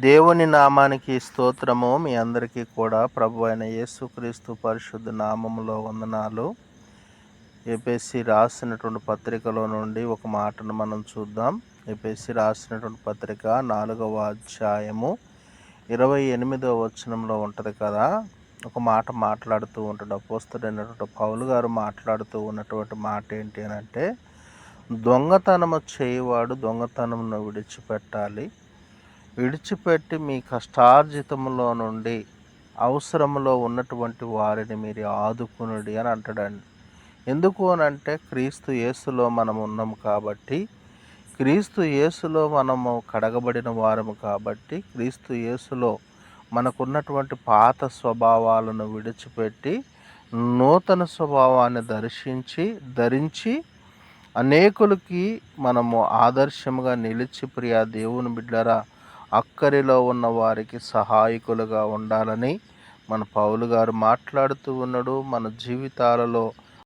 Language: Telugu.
దేవుని నామానికి స్తోత్రము మీ అందరికీ కూడా ప్రభు అయిన యేసుక్రీస్తు పరిశుద్ధ నామములో వందనాలు. ఏపీఎస్సి రాసినటువంటి పత్రికలో నుండి ఒక మాటను మనం చూద్దాం. ఏపీఎస్సి రాసినటువంటి పత్రిక నాలుగవ అధ్యాయము ఇరవై ఎనిమిదవ వచనంలో ఉంటుంది కదా? ఒక మాట మాట్లాడుతూ ఉంటాడు. అపోస్తుడైనటువంటి పౌలు గారు మాట్లాడుతూ ఉన్నటువంటి మాట ఏంటి అని అంటే దొంగతనము చేయవాడు దొంగతనమును విడిచిపెట్టాలి. విడిచిపెట్టి మీ కష్టార్జితములో నుండి అవసరములో ఉన్నటువంటి వారిని మీరు ఆదుకునుడి అని అంటాడండి. ఎందుకు అని అంటే క్రీస్తు యేసులో మనం ఉన్నాం కాబట్టి క్రీస్తు యేసులో మనము కడగబడిన వారము కాబట్టి క్రీస్తు యేసులో మనకున్నటువంటి పాత స్వభావాలను విడిచిపెట్టి నూతన స్వభావాన్ని దర్శించి ధరించి అనేకులకి మనము ఆదర్శముగా నిలిచి ప్రియా దేవుని బిడ్డరా అక్కరిలో ఉన్న వారికి సహాయకులుగా ఉండాలని మన పౌలు గారు మాట్లాడుతూ ఉన్నాడు. మన జీవితాలలో